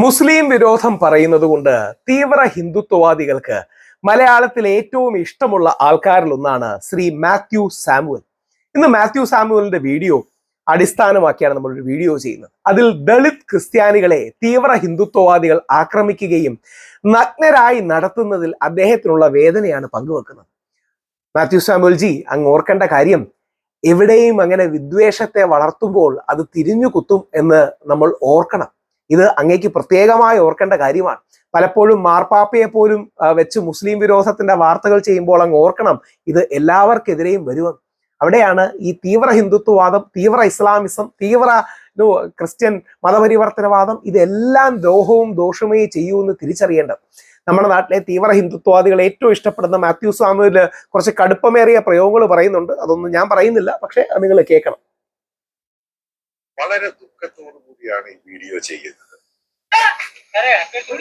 മുസ്ലിം വിരോധം പറയുന്നത് കൊണ്ട് തീവ്ര ഹിന്ദുത്വവാദികൾക്ക് മലയാളത്തിൽ ഏറ്റവും ഇഷ്ടമുള്ള ആൾക്കാരിൽ ഒന്നാണ് ശ്രീ മാത്യു സാമുവൽ. ഇന്ന് മാത്യു സാമുവലിന്റെ വീഡിയോ അടിസ്ഥാനമാക്കിയാണ് നമ്മൾ ഒരു വീഡിയോ ചെയ്യുന്നത്. അതിൽ ദളിത് ക്രിസ്ത്യാനികളെ തീവ്ര ഹിന്ദുത്വവാദികൾ ആക്രമിക്കുകയും നഗ്നരായി നടത്തുന്നതിൽ അദ്ദേഹത്തിനുള്ള വേദനയാണ് പങ്കുവെക്കുന്നത്. മാത്യു സാമുവൽ ജി അങ്ങ് ഓർക്കേണ്ട കാര്യം എവിടെയും അങ്ങനെ വിദ്വേഷത്തെ വളർത്തുമ്പോൾ അത് തിരിഞ്ഞു കുത്തും എന്ന് നമ്മൾ ഓർക്കണം. ഇത് അങ്ങേക്ക് പ്രത്യേകമായി ഓർക്കേണ്ട കാര്യമാണ്. പലപ്പോഴും മാർപ്പാപ്പയെ പോലും വെച്ച് മുസ്ലിം വിരോധത്തിന്റെ വാർത്തകൾ ചെയ്യുമ്പോൾ അങ്ങ് ഓർക്കണം ഇത് എല്ലാവർക്കെതിരെയും വരുമെന്ന്. അവിടെയാണ് ഈ തീവ്ര ഹിന്ദുത്വവാദം തീവ്ര ഇസ്ലാമിസം തീവ്ര ക്രിസ്ത്യൻ മതപരിവർത്തനവാദം ഇതെല്ലാം ദ്രോഹവും ദോഷമേ ചെയ്യൂ എന്ന് തിരിച്ചറിയേണ്ടത്. നമ്മുടെ നാട്ടിലെ തീവ്ര ഹിന്ദുത്വവാദികൾ ഏറ്റവും ഇഷ്ടപ്പെടുന്ന മാത്യു സ്വാമിയിൽ കുറച്ച് കടുപ്പമേറിയ പ്രയോഗങ്ങൾ പറയുന്നുണ്ട്. അതൊന്നും ഞാൻ പറയുന്നില്ല പക്ഷേ നിങ്ങൾ കേൾക്കണം. വളരെ ദുഃഖത്തോടു കൂടിയാണ് ഈ വീഡിയോ ചെയ്യുന്നത്.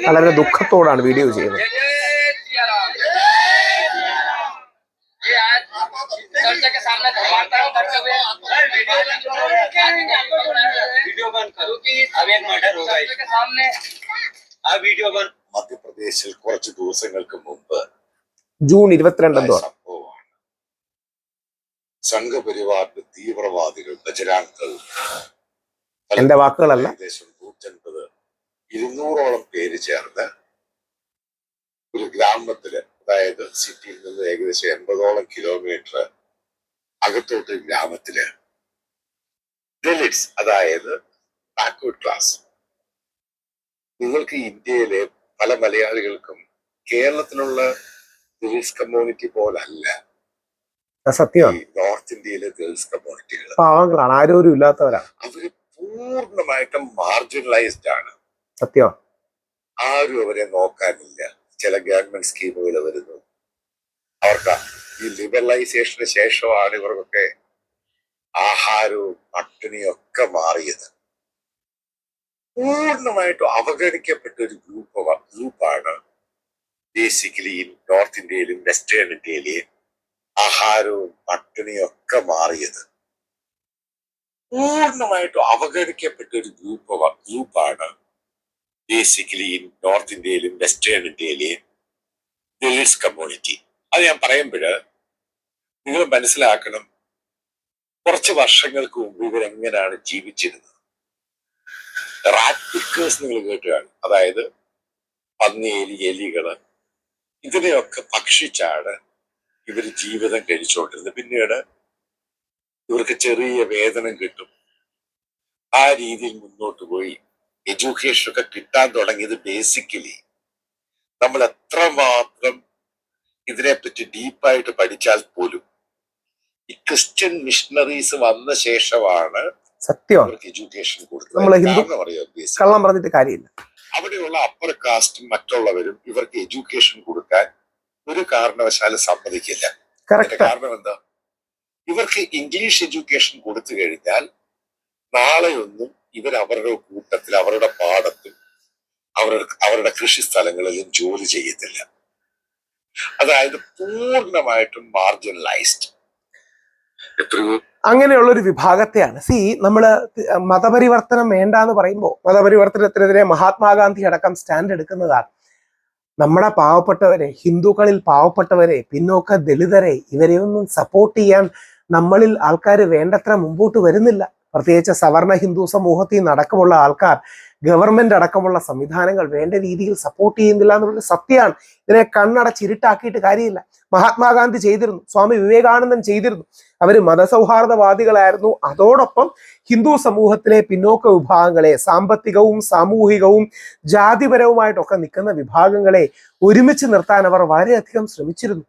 വളരെ ദുഃഖത്തോടാണ് വീഡിയോ ചെയ്യുന്നത്. മധ്യപ്രദേശിൽ കുറച്ച് ദിവസങ്ങൾക്ക് മുമ്പ് ജൂൺ ഇരുപത്തിരണ്ടെന്തോ സംഭവമാണ്. സംഘപരിവാറിന്റെ തീവ്രവാദികൾ ബജരാംഗൾ എന്റെ വാക്കുകളല്ല. ഇരുന്നൂറോളം പേര് ചേർന്ന് ഒരു ഗ്രാമത്തിൽ അതായത് സിറ്റിയിൽ നിന്ന് ഏകദേശം എൺപതോളം കിലോമീറ്റർ അകത്തോട്ട് ഗ്രാമത്തിൽ. ദലിറ്റ്സ് അതായത് ബാക്ക്വേർഡ് ക്ലാസ് നിങ്ങൾക്ക് ഇന്ത്യയിലെ പല മലയാളികൾക്കും കേരളത്തിലുള്ള ദലിറ്റ്സ് കമ്മ്യൂണിറ്റി പോലല്ല. സത്യമാണ്. നോർത്ത് ഇന്ത്യയിലെ ദലിറ്റ്സ് കമ്മ്യൂണിറ്റികൾ പാവങ്ങളാണ്. ആരോരും ഇല്ലാത്തവരാണ് അവർ പൂർണമായിട്ടും മാർജിനലൈസ്ഡ് ആണ്. സത്യോ? ആരും അവരെ നോക്കാനില്ല. ചില ഗവൺമെന്റ് സ്കീമുകൾ വരുന്നു. അവർക്ക് ഈ ലിബറലൈസേഷന് ശേഷമാണ് ഇവർക്കൊക്കെ ആഹാരവും പട്ടിണിയും ഒക്കെ മാറിയത്. പൂർണമായിട്ടും അവഗണിക്കപ്പെട്ട ഒരു ഗ്രൂപ്പ് ഗ്രൂപ്പാണ് ബേസിക്കലി നോർത്ത് ഇന്ത്യയിലും വെസ്റ്റേൺ ഇന്ത്യയിലെയും ആഹാരവും പട്ടിണിയും ഒക്കെ മാറിയത്. പൂർണമായിട്ടും അവഗണിക്കപ്പെട്ട ഒരു ഗ്രൂപ്പ് ഗ്രൂപ്പാണ് ബേസിക്കലി നോർത്ത് ഇന്ത്യയിലും വെസ്റ്റേൺ ഇന്ത്യയിലെയും ദലിറ്റ്സ് കമ്മ്യൂണിറ്റി അത് ഞാൻ പറയുമ്പോൾ നിങ്ങൾ മനസ്സിലാക്കണം കുറച്ച് വർഷങ്ങൾക്ക് മുമ്പ് ഇവരെങ്ങനെയാണ് ജീവിച്ചിരുന്നത്. റാറ്റ് പിക്കേഴ്സ് നിങ്ങൾ കേട്ടുകയാണ് അതായത് പന്നിയെലി എലികൾ ഇതിനെയൊക്കെ ഭക്ഷിച്ചാണ് ഇവർ ജീവിതം കഴിച്ചുകൊണ്ടിരുന്നത് പിന്നീട് ഇവർക്ക് ചെറിയ വേതനം കിട്ടും. ആ രീതിയിൽ മുന്നോട്ട് പോയി. എഡ്യൂക്കേഷൻ ഒക്കെ കിട്ടാൻ തുടങ്ങിയത് ബേസിക്കലി നമ്മൾ എത്രമാത്രം ഇതിനെപ്പറ്റി ഡീപ്പായിട്ട് പഠിച്ചാൽ പോലും ഈ ക്രിസ്ത്യൻ മിഷണറീസ് വന്ന ശേഷമാണ് സത്യമാണ്. എഡ്യൂക്കേഷൻ കൊടുത്തത്. കള്ളം പറഞ്ഞിട്ട് കാര്യമില്ല. അവിടെയുള്ള അപ്പർ കാസ്റ്റും മറ്റുള്ളവരും ഇവർക്ക് എഡ്യൂക്കേഷൻ കൊടുക്കാൻ ഒരു കാരണവശാലും സമ്മതിക്കില്ല. കാരണം എന്താ? ഇവർക്ക് ഇംഗ്ലീഷ് എഡ്യൂക്കേഷൻ കൊടുത്തു കഴിഞ്ഞാൽ നാളെയൊന്നും ഇവർ അവരുടെ കൂട്ടത്തിൽ അവരുടെ പാടത്തും അവരുടെ അവരുടെ കൃഷി സ്ഥലങ്ങളിലും ജോലി ചെയ്യത്തില്ല. അതായത് പൂർണമായിട്ടും മാർജിനലൈസ്ഡ് അങ്ങനെയുള്ള ഒരു വിഭാഗത്തെയാണ്. സി നമ്മൾ മതപരിവർത്തനം വേണ്ട എന്ന് പറയുമ്പോൾ മതപരിവർത്തനത്തിനെതിരെ മഹാത്മാഗാന്ധി അടക്കം സ്റ്റാൻഡ് എടുക്കുന്നതാണ്. നമ്മുടെ പാവപ്പെട്ടവരെ ഹിന്ദുക്കളിൽ പാവപ്പെട്ടവരെ പിന്നോക്ക ദളിതരെ ഇവരെയൊന്നും സപ്പോർട്ട് ചെയ്യാൻ നമ്മളിൽ ആൾക്കാർ വേണ്ടത്ര മുമ്പോട്ട് വരുന്നില്ല. പ്രത്യേകിച്ച് സവർണ ഹിന്ദു സമൂഹത്തിൽ നടക്കമുള്ള ആൾക്കാർ ഗവൺമെന്റ് അടക്കമുള്ള സംവിധാനങ്ങൾ വേണ്ട രീതിയിൽ സപ്പോർട്ട് ചെയ്യുന്നില്ല എന്നുള്ളത് സത്യമാണ്. ഇതിനെ കണ്ണടച്ചിരുട്ടാക്കിയിട്ട് കാര്യമില്ല. മഹാത്മാഗാന്ധി ചെയ്തിരുന്നു. സ്വാമി വിവേകാനന്ദൻ ചെയ്തിരുന്നു. അവർ മതസൗഹാർദ്ദവാദികളായിരുന്നു. അതോടൊപ്പം ഹിന്ദു സമൂഹത്തിലെ പിന്നോക്ക വിഭാഗങ്ങളെ സാമ്പത്തികവും സാമൂഹികവും ജാതിപരവുമായിട്ടൊക്കെ നിൽക്കുന്ന വിഭാഗങ്ങളെ ഒരുമിച്ച് നിർത്താൻ അവർ വളരെയധികം ശ്രമിച്ചിരുന്നു.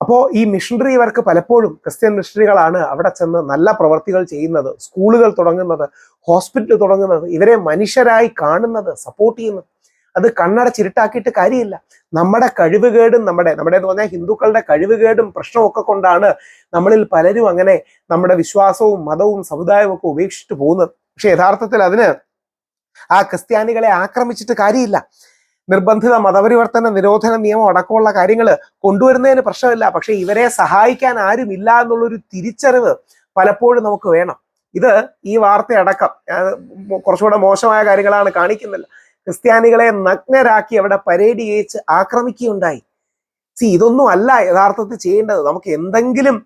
അപ്പോൾ ഈ മിഷണറി വർക്ക് പലപ്പോഴും ക്രിസ്ത്യൻ മിഷണറികളാണ് അവിടെ ചെന്ന് നല്ല പ്രവർത്തികൾ ചെയ്യുന്നത് സ്കൂളുകൾ തുടങ്ങുന്നത് ഹോസ്പിറ്റൽ തുടങ്ങുന്നത് ഇവരെ മനുഷ്യരായി കാണുന്നത് സപ്പോർട്ട് ചെയ്യുന്നത്. അത് കണ്ണട കണ്ണടച്ചിരുട്ടാക്കിയിട്ട് കാര്യമില്ല. നമ്മുടെ കഴിവുകേടും നമ്മുടെ നമ്മുടെ എന്ന് പറഞ്ഞാൽ ഹിന്ദുക്കളുടെ കഴിവുകേടും പ്രശ്നമൊക്കെ കൊണ്ടാണ് നമ്മളിൽ പലരും അങ്ങനെ നമ്മുടെ വിശ്വാസവും മതവും സമുദായവും ഒക്കെ ഉപേക്ഷിച്ചിട്ട് പോകുന്നത്. പക്ഷെ യഥാർത്ഥത്തിൽ അതിന് ആ ക്രിസ്ത്യാനികളെ ആക്രമിച്ചിട്ട് കാര്യമില്ല. നിർബന്ധിത മതപരിവർത്തന നിരോധന നിയമം അടക്കമുള്ള കാര്യങ്ങൾ കൊണ്ടുവരുന്നതിന് പ്രശ്നമില്ല. പക്ഷേ ഇവരെ സഹായിക്കാൻ ആരുമില്ല എന്നുള്ളൊരു തിരിച്ചറിവ് പലപ്പോഴും നമുക്ക് വേണം. ഇത് ഈ വാർത്ത അടക്കം കുറച്ചുകൂടെ മോശമായ കാര്യങ്ങളാണ് കാണിക്കുന്നില്ല ക്രിസ്ത്യാനികളെ നഗ്നരാക്കി അവിടെ പരേഡ് ചെയ്യിച്ച് ആക്രമിക്കുകയുണ്ടായി. സി ഇതൊന്നും അല്ല യഥാർത്ഥത്തിൽ ചെയ്യേണ്ടത്. നമുക്ക് എന്തെങ്കിലും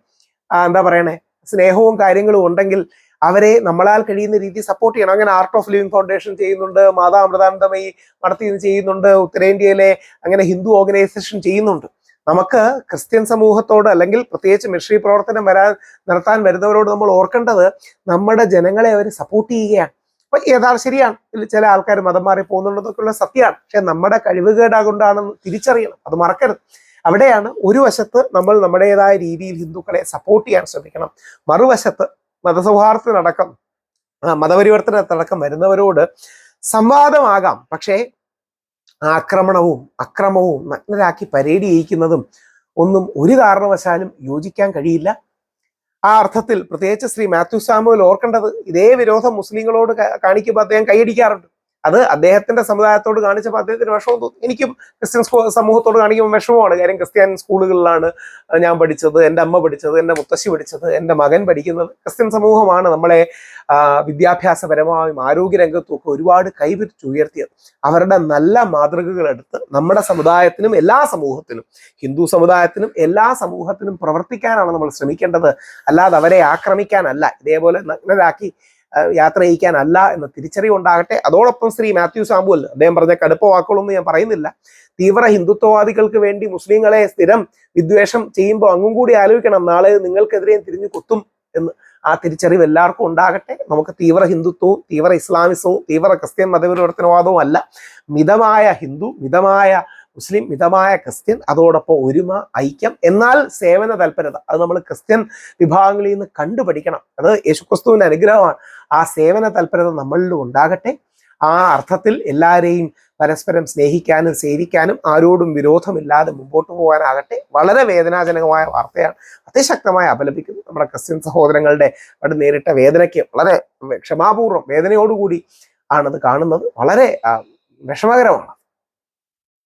എന്താ പറയണേ സ്നേഹവും കാര്യങ്ങളും ഉണ്ടെങ്കിൽ അവരെ നമ്മളാൽ കഴിയുന്ന രീതി സപ്പോർട്ട് ചെയ്യണം. അങ്ങനെ ആർട്ട് ഓഫ് ലിവിംഗ് ഫൗണ്ടേഷൻ ചെയ്യുന്നുണ്ട് മാതാ അമൃതാനന്ദമയി നടത്തി ചെയ്യുന്നുണ്ട് ഉത്തരേന്ത്യയിലെ അങ്ങനെ ഹിന്ദു ഓർഗനൈസേഷൻ ചെയ്യുന്നുണ്ട്. നമുക്ക് ക്രിസ്ത്യൻ സമൂഹത്തോട് അല്ലെങ്കിൽ പ്രത്യേകിച്ച് മിഷണറി പ്രവർത്തനം വരാൻ നടത്താൻ വരുന്നവരോട് നമ്മൾ ഓർക്കേണ്ടത് നമ്മുടെ ജനങ്ങളെ അവർ സപ്പോർട്ട് ചെയ്യുകയാണ്. അപ്പൊ യഥാർത്ഥ ശരിയാണ് ചില ആൾക്കാർ മതം മാറി പോകുന്നുണ്ടെന്നൊക്കെയുള്ള സത്യമാണ്. പക്ഷെ നമ്മുടെ കഴിവുകേടാ കൊണ്ടാണെന്ന് തിരിച്ചറിയണം. അത് മറക്കരുത്. അവിടെയാണ് ഒരു വശത്ത് നമ്മൾ നമ്മുടേതായ രീതിയിൽ ഹിന്ദുക്കളെ സപ്പോർട്ട് ചെയ്യാൻ ശ്രമിക്കണം. മറുവശത്ത് മതസൗഹാർദ്ദത്തിനടക്കം മതപരിവർത്തനത്തിനടക്കം വരുന്നവരോട് സംവാദമാകാം. പക്ഷേ ആക്രമണവും അക്രമവും നഗ്നരാക്കി പരേഡ് ചെയ്യിക്കുന്നതും ഒന്നും ഒരു കാരണവശാലും യോജിക്കാൻ കഴിയില്ല. ആ അർത്ഥത്തിൽ പ്രത്യേകിച്ച് ശ്രീ മാത്യു സാമുവൽ ഓർക്കേണ്ടത് ഇതേ വിരോധം മുസ്ലിങ്ങളോട് കാണിക്കുമ്പോൾ അദ്ദേഹം കൈയടിക്കാറുണ്ട്. അത് അദ്ദേഹത്തിന്റെ സമുദായത്തോട് കാണിച്ചപ്പോൾ അദ്ദേഹത്തിന് വിഷമം തോന്നി. എനിക്കും ക്രിസ്ത്യൻ സമൂഹത്തോട് കാണിക്കുമ്പോൾ വിഷമമാണ്. കാര്യം ക്രിസ്ത്യൻ സ്കൂളുകളിലാണ് ഞാൻ പഠിച്ചത് എന്റെ അമ്മ പഠിച്ചത് എന്റെ മുത്തശ്ശി പഠിച്ചത് എന്റെ മകൻ പഠിക്കുന്നത്. ക്രിസ്ത്യൻ സമൂഹമാണ് നമ്മളെ വിദ്യാഭ്യാസപരമായും ഒക്കെ ഒരുപാട് കൈപിടിച്ചുയർത്തിയത് അവരുടെ നല്ല മാതൃകകൾ എടുത്ത് നമ്മുടെ സമുദായത്തിനും എല്ലാ സമൂഹത്തിനും ഹിന്ദു സമുദായത്തിനും എല്ലാ സമൂഹത്തിനും പ്രവർത്തിക്കാനാണ് നമ്മൾ ശ്രമിക്കേണ്ടത്. അല്ലാതെ അവരെ ആക്രമിക്കാനല്ല. ഇതേപോലെ നഗ്നരാക്കി യാത്ര ചെയ്യിക്കാനല്ല എന്ന തിരിച്ചറിവുണ്ടാകട്ടെ അതോടൊപ്പം ശ്രീ മാത്യു സാമ്പുവൽ അദ്ദേഹം പറഞ്ഞ കടുപ്പ വാക്കുകളൊന്നും ഞാൻ പറയുന്നില്ല. തീവ്ര ഹിന്ദുത്വവാദികൾക്ക് വേണ്ടി മുസ്ലിങ്ങളെ സ്ഥിരം വിദ്വേഷം ചെയ്യുമ്പോൾ അങ്ങും കൂടി ആലോചിക്കണം. നാളെ നിങ്ങൾക്കെതിരെയും തിരിഞ്ഞു കൊത്തും എന്ന് ആ തിരിച്ചറിവ് എല്ലാവർക്കും ഉണ്ടാകട്ടെ. നമുക്ക് തീവ്ര ഹിന്ദുത്വവും തീവ്ര ഇസ്ലാമിസവും തീവ്ര ക്രിസ്ത്യൻ മതപരിവർത്തനവാദവും അല്ല. മിതമായ ഹിന്ദു മിതമായ മുസ്ലിം മിതമായ ക്രിസ്ത്യൻ അതോടൊപ്പം ഒരുമ ഐക്യം എന്നാൽ സേവന തൽപരത. അത് നമ്മൾ ക്രിസ്ത്യൻ വിഭാഗങ്ങളിൽ നിന്ന് കണ്ടുപഠിക്കണം. അത് യേശുക്രിസ്തുവിന്റെ അനുഗ്രഹമാണ്. ആ സേവന തൽപരത നമ്മളിലും ഉണ്ടാകട്ടെ. ആ അർത്ഥത്തിൽ എല്ലാവരെയും പരസ്പരം സ്നേഹിക്കാനും സേവിക്കാനും ആരോടും വിരോധമില്ലാതെ മുമ്പോട്ട് പോകാനാകട്ടെ. വളരെ വേദനാജനകമായ വാർത്തയാണ് അതിശക്തമായി അപലപിക്കുന്നു നമ്മുടെ ക്രിസ്ത്യൻ സഹോദരങ്ങളുടെ അവിടെ നേരിട്ട വേദനയ്ക്ക്. വളരെ ക്ഷമാപൂർവം വേദനയോടുകൂടി ആണത് കാണുന്നത്. വളരെ വിഷമകരമാണ്.